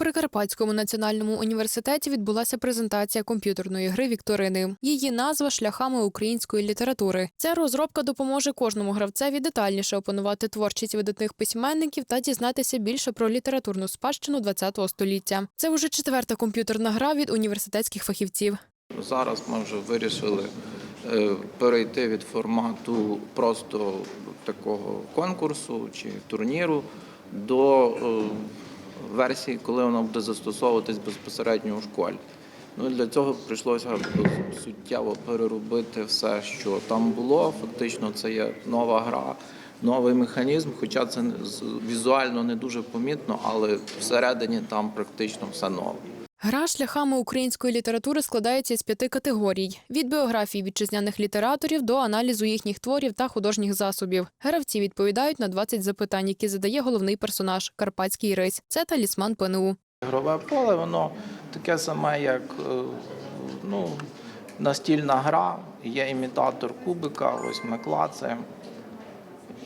Прикарпатському національному університеті відбулася презентація комп'ютерної гри Вікторини. Її назва шляхами української літератури. Ця розробка допоможе кожному гравцеві детальніше опанувати творчість видатних письменників та дізнатися більше про літературну спадщину ХХ століття. Це вже четверта комп'ютерна гра від університетських фахівців. Зараз ми вже вирішили е, перейти від формату просто такого конкурсу чи турніру до е, версії, коли вона буде застосовуватись безпосередньо у школі. Ну, для цього прийшлося суттєво переробити все, що там було. Фактично, це є нова гра, новий механізм, хоча це візуально не дуже помітно, але всередині там практично все нове. Гра шляхами української літератури складається з п'яти категорій: від біографії вітчизняних літераторів до аналізу їхніх творів та художніх засобів. Гравці відповідають на 20 запитань, які задає головний персонаж Карпатський рись. Це талісман ПНУ. Ігрове поле, воно таке саме, як е, ну, настільна гра, є імітатор кубика, ось ми клацаємо.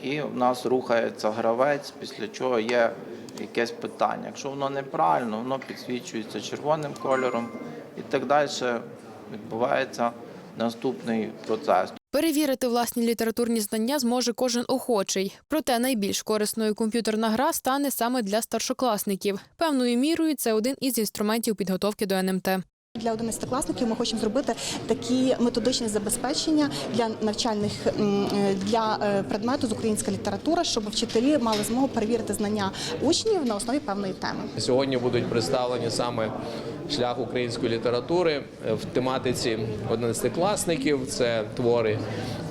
І в нас рухається гравець, після чого є якесь питання. Якщо воно неправильно, воно підсвічується червоним кольором і так далі відбувається наступний процес. Перевірити власні літературні знання зможе кожен охочий. Проте найбільш корисною комп'ютерна гра стане саме для старшокласників. Певною мірою це один із інструментів підготовки до НМТ. Для 11-класників ми хочемо зробити такі методичні забезпечення для навчальних е, для е, предмету з українська література, щоб вчителі мали змогу перевірити знання учнів на основі певної теми. Сьогодні будуть представлені саме шлях української літератури в тематиці 11-класників. Це твори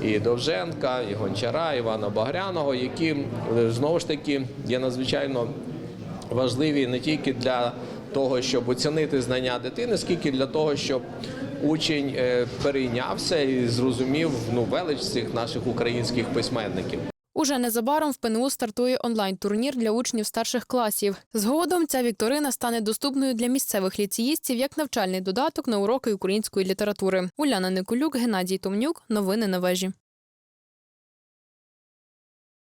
і Довженка, і Гончара, Івана Багряного, які е, знову ж таки є надзвичайно важливі не тільки для того, щоб оцінити знання дитини, скільки для того, щоб учень е, перейнявся і зрозумів ну велич цих наших українських письменників. Уже незабаром в ПНУ стартує онлайн-турнір для учнів старших класів. Згодом ця вікторина стане доступною для місцевих ліцеїстів як навчальний додаток на уроки української літератури. Уляна Николюк, Геннадій Томнюк. Новини на вежі.